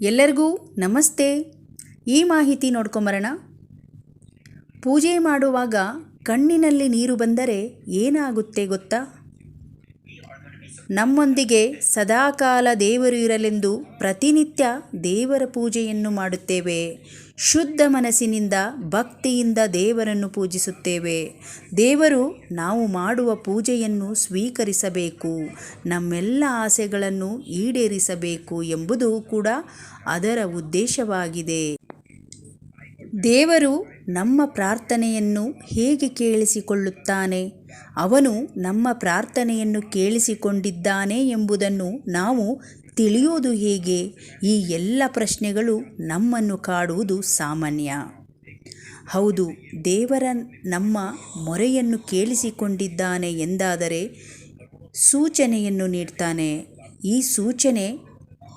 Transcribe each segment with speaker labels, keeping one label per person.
Speaker 1: ಎಲ್ಲರಿಗೂ ನಮಸ್ತೆ. ಈ ಮಾಹಿತಿ ನೋಡ್ಕೊಂಬರೋಣ. ಪೂಜೆ ಮಾಡುವಾಗ ಕಣ್ಣಿನಲ್ಲಿ ನೀರು ಬಂದರೆ ಏನಾಗುತ್ತೆ ಗೊತ್ತಾ? ನಮ್ಮೊಂದಿಗೆ ಸದಾಕಾಲ ದೇವರು ಇರಲೆಂದು ಪ್ರತಿನಿತ್ಯ ದೇವರ ಪೂಜೆಯನ್ನು ಮಾಡುತ್ತೇವೆ. ಶುದ್ಧ ಮನಸ್ಸಿನಿಂದ ಭಕ್ತಿಯಿಂದ ದೇವರನ್ನು ಪೂಜಿಸುತ್ತೇವೆ. ದೇವರು ನಾವು ಮಾಡುವ ಪೂಜೆಯನ್ನು ಸ್ವೀಕರಿಸಬೇಕು. ನಮ್ಮೆಲ್ಲ ಆಸೆಗಳನ್ನು ಈಡೇರಿಸಬೇಕು ಎಂಬುದು ಕೂಡ ಅದರ ಉದ್ದೇಶವಾಗಿದೆ. ದೇವರು ನಮ್ಮ ಪ್ರಾರ್ಥನೆಯನ್ನು ಹೇಗೆ ಕೇಳಿಸಿಕೊಳ್ಳುತ್ತಾನೆ? ಅವನು ನಮ್ಮ ಪ್ರಾರ್ಥನೆಯನ್ನು ಕೇಳಿಸಿಕೊಂಡಿದ್ದಾನೆ ಎಂಬುದನ್ನು ನಾವು ತಿಳಿಯೋದು ಹೇಗೆ? ಈ ಎಲ್ಲ ಪ್ರಶ್ನೆಗಳು ನಮ್ಮನ್ನು ಕಾಡುವುದು ಸಾಮಾನ್ಯ. ಹೌದು, ದೇವರ ನಮ್ಮ ಮೊರೆಯನ್ನು ಕೇಳಿಸಿಕೊಂಡಿದ್ದಾನೆ ಎಂದಾದರೆ ಸೂಚನೆಯನ್ನು ನೀಡ್ತಾನೆ. ಈ ಸೂಚನೆ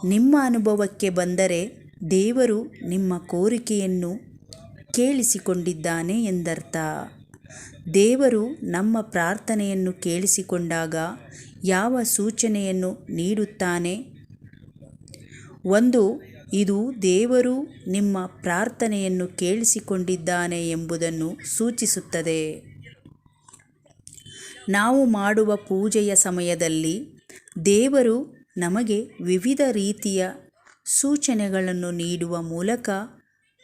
Speaker 1: ನಿಮ್ಮ ಅನುಭವಕ್ಕೆ ಬಂದರೆ ದೇವರು ನಿಮ್ಮ ಕೋರಿಕೆಯನ್ನು ಕೇಳಿಸಿಕೊಂಡಿದ್ದಾನೆ ಎಂದರ್ಥ. ದೇವರು ನಮ್ಮ ಪ್ರಾರ್ಥನೆಯನ್ನು ಕೇಳಿಸಿಕೊಂಡಾಗ ಯಾವ ಸೂಚನೆಯನ್ನು ನೀಡುತ್ತಾನೆ? ಒಂದು, ಇದು ದೇವರು ನಿಮ್ಮ ಪ್ರಾರ್ಥನೆಯನ್ನು ಕೇಳಿಸಿಕೊಂಡಿದ್ದಾನೆ ಎಂಬುದನ್ನು ಸೂಚಿಸುತ್ತದೆ. ನಾವು ಮಾಡುವ ಪೂಜೆಯ ಸಮಯದಲ್ಲಿ ದೇವರು ನಮಗೆ ವಿವಿಧ ರೀತಿಯ ಸೂಚನೆಗಳನ್ನು ನೀಡುವ ಮೂಲಕ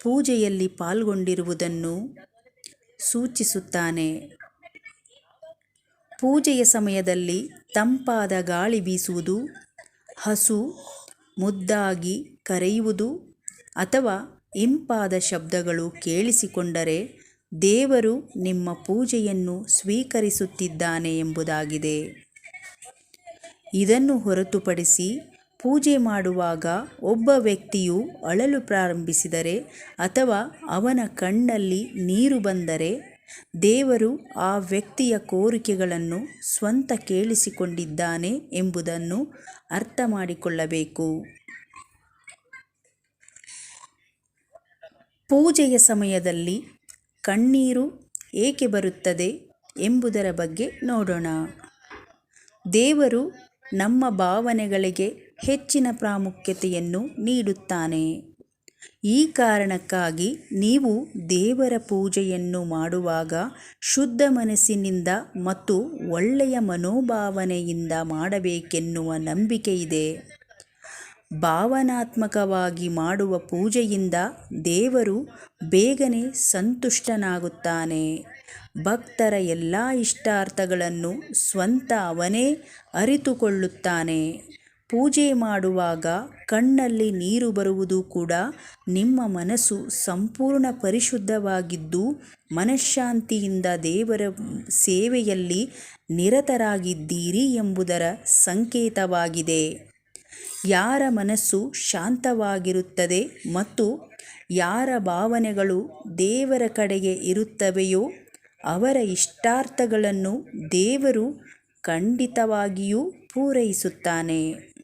Speaker 1: ಪೂಜೆಯಲ್ಲಿ ಪಾಲ್ಗೊಂಡಿರುವುದನ್ನು ಸೂಚಿಸುತ್ತಾನೆ. ಪೂಜೆಯ ಸಮಯದಲ್ಲಿ ತಂಪಾದ ಗಾಳಿ ಬೀಸುವುದು, ಹಸು ಮುದ್ದಾಗಿ ಕರೆಯುವುದು ಅಥವಾ ಇಂಪಾದ ಶಬ್ದಗಳು ಕೇಳಿಸಿಕೊಂಡರೆ ದೇವರು ನಿಮ್ಮ ಪೂಜೆಯನ್ನು ಸ್ವೀಕರಿಸುತ್ತಿದ್ದಾನೆ ಎಂಬುದಾಗಿದೆ. ಇದನ್ನು ಹೊರತುಪಡಿಸಿ ಪೂಜೆ ಮಾಡುವಾಗ ಒಬ್ಬ ವ್ಯಕ್ತಿಯು ಅಳಲು ಪ್ರಾರಂಭಿಸಿದರೆ ಅಥವಾ ಅವನ ಕಣ್ಣಲ್ಲಿ ನೀರು ಬಂದರೆ ದೇವರು ಆ ವ್ಯಕ್ತಿಯ ಕೋರಿಕೆಗಳನ್ನು ಸ್ವಂತ ಕೇಳಿಸಿಕೊಂಡಿದ್ದಾನೆ ಎಂಬುದನ್ನು ಅರ್ಥ ಮಾಡಿಕೊಳ್ಳಬೇಕು. ಪೂಜೆಯ ಸಮಯದಲ್ಲಿ ಕಣ್ಣೀರು ಏಕೆ ಬರುತ್ತದೆ ಎಂಬುದರ ಬಗ್ಗೆ ನೋಡೋಣ. ದೇವರು ನಮ್ಮ ಭಾವನೆಗಳಿಗೆ ಹೆಚ್ಚಿನ ಪ್ರಾಮುಖ್ಯತೆಯನ್ನು ನೀಡುತ್ತಾನೆ. ಈ ಕಾರಣಕ್ಕಾಗಿ ನೀವು ದೇವರ ಪೂಜೆಯನ್ನು ಮಾಡುವಾಗ ಶುದ್ಧ ಮನಸ್ಸಿನಿಂದ ಮತ್ತು ಒಳ್ಳೆಯ ಮನೋಭಾವನೆಯಿಂದ ಮಾಡಬೇಕೆನ್ನುವ ನಂಬಿಕೆ ಇದೆ. ಭಾವನಾತ್ಮಕವಾಗಿ ಮಾಡುವ ಪೂಜೆಯಿಂದ ದೇವರು ಬೇಗನೆ ಸಂತುಷ್ಟನಾಗುತ್ತಾನೆ. ಭಕ್ತರ ಎಲ್ಲ ಇಷ್ಟಾರ್ಥಗಳನ್ನು ಸ್ವಂತ ಅವನೇ ಅರಿತುಕೊಳ್ಳುತ್ತಾನೆ. ಪೂಜೆ ಮಾಡುವಾಗ ಕಣ್ಣಲ್ಲಿ ನೀರು ಬರುವುದು ಕೂಡ ನಿಮ್ಮ ಮನಸ್ಸು ಸಂಪೂರ್ಣ ಪರಿಶುದ್ಧವಾಗಿದ್ದು, ಮನಃಶಾಂತಿಯಿಂದ ದೇವರ ಸೇವೆಯಲ್ಲಿ ನಿರತರಾಗಿದ್ದೀರಿ ಎಂಬುದರ ಸಂಕೇತವಾಗಿದೆ. ಯಾರ ಮನಸ್ಸು ಶಾಂತವಾಗಿರುತ್ತದೆ ಮತ್ತು ಯಾರ ಭಾವನೆಗಳು ದೇವರ ಕಡೆಗೆ ಇರುತ್ತವೆಯೋ, ಅವರ ಇಷ್ಟಾರ್ಥಗಳನ್ನು ದೇವರು ಖಂಡಿತವಾಗಿಯೂ ಪೂರೈಸುತ್ತಾನೆ.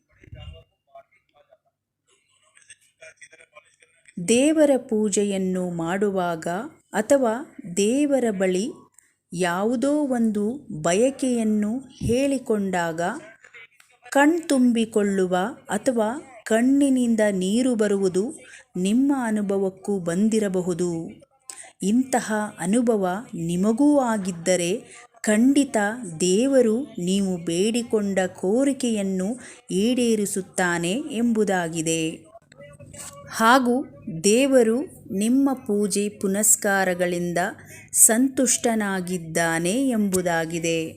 Speaker 1: ದೇವರ ಪೂಜೆಯನ್ನು ಮಾಡುವಾಗ ಅಥವಾ ದೇವರ ಬಳಿ ಯಾವುದೋ ಒಂದು ಬಯಕೆಯನ್ನು ಹೇಳಿಕೊಂಡಾಗ ಕಣ್ತುಂಬಿಕೊಳ್ಳುವ ಅಥವಾ ಕಣ್ಣಿನಿಂದ ನೀರು ಬರುವುದು ನಿಮ್ಮ ಅನುಭವಕ್ಕೂ ಬಂದಿರಬಹುದು. ಇಂತಹ ಅನುಭವ ನಿಮಗೂ ಆಗಿದ್ದರೆ ಖಂಡಿತ ದೇವರು ನೀವು ಬೇಡಿಕೊಂಡ ಕೋರಿಕೆಯನ್ನು ಈಡೇರಿಸುತ್ತಾನೆ ಎಂಬುದಾಗಿದೆ. ಹಾಗೂ ದೇವರು ನಿಮ್ಮ ಪೂಜೆ ಪುನಸ್ಕಾರಗಳಿಂದ ಸಂತುಷ್ಟನಾಗಿದ್ದಾನೆ ಎಂಬುದಾಗಿದೆ.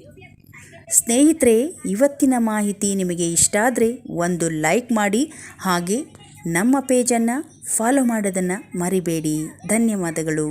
Speaker 1: ಸ್ನೇಹಿತರೆ, ಇವತ್ತಿನ ಮಾಹಿತಿ ನಿಮಗೆ ಇಷ್ಟ ಆದರೆ ಒಂದು ಲೈಕ್ ಮಾಡಿ ಹಾಗೆ ನಮ್ಮ ಪೇಜನ್ನು ಫಾಲೋ ಮಾಡೋದನ್ನು ಮರಿಬೇಡಿ. ಧನ್ಯವಾದಗಳು.